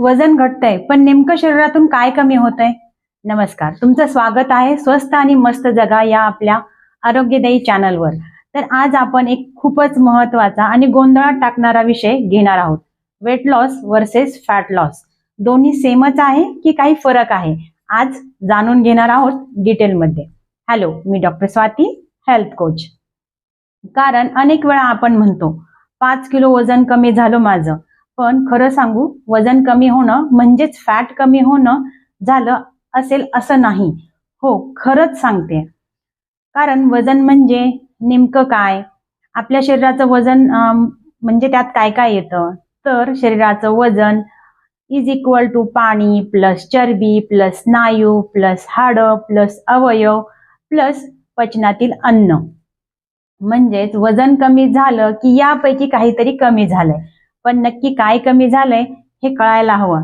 वजन घटतंय पण नेमकं शरीरातून काय कमी होतंय? नमस्कार. तुमचं स्वागत आहे स्वस्त आणि मस्त जगा या आपल्या आरोग्यदायी चॅनलवर. तर आज आपण एक खूपच महत्त्वाचा आणि गोंधळात टाकणारा विषय घेणार आहोत. Weight loss versus fat loss दोन्ही सेमच आहे की काही फरक आहे? आज जाणून घेणार आहोत डिटेलमध्ये. हॅलो मी डॉक्टर स्वाती हेल्थ कोच कारण अनेक वेळा आपण म्हणतो पाच किलो वजन कमी झालं माझं. पण खरं सांगू वजन कमी होणं म्हणजेच फॅट कमी होणं झालं असेल असं नाही. हो खरंच सांगते. कारण वजन म्हणजे नेमकं काय? आपल्या शरीराचं वजन म्हणजे त्यात काय काय येतं? तर शरीराचं वजन इज इक्वल टू पाणी प्लस चरबी प्लस स्नायू प्लस हाडं प्लस अवयव प्लस पचनातील अन्न. म्हणजेच वजन कमी झालं की यापैकी काहीतरी कमी झालंय. पण नक्की काय कमी झालंय हे कळायला हवं.